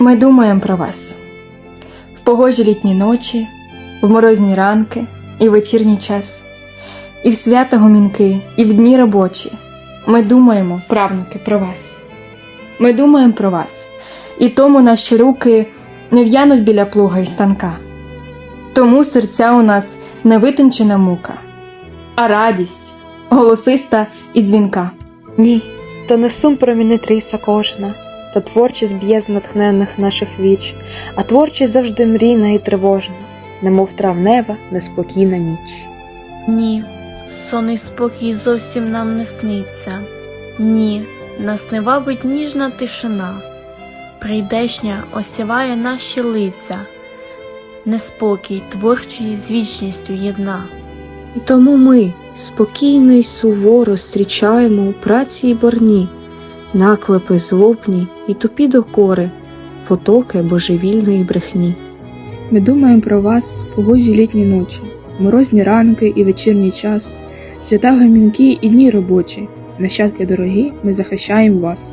Ми думаємо про вас в погожі літні ночі, в морозні ранки і вечірній час, і в свята гомінки, і в дні робочі. Ми думаємо, правнуки, про вас. Ми думаємо про вас, і тому наші руки не в'януть біля плуга і станка. Тому серця у нас не витончена мука, а радість, голосиста і дзвінка. Ні, то не сум промінить ріса кожна, то творчість б'є з натхненних наших віч, а творчість завжди мрійна і тривожна, немов травнева, неспокійна ніч. Ні, сон і спокій зовсім нам не сниться. Ні, нас не вабить ніжна тишина. Прийдешня осяває наші лиця, неспокій творчий з вічністю єдна. І тому ми спокійно й суворо зустрічаємо у праці й борні, наклепи злобні і тупі докори, потоки божевільної брехні. Ми думаємо про вас погожі літні ночі, морозні ранки і вечірній час, свята гамінки і дні робочі. Нащадки дорогі, ми захищаємо вас.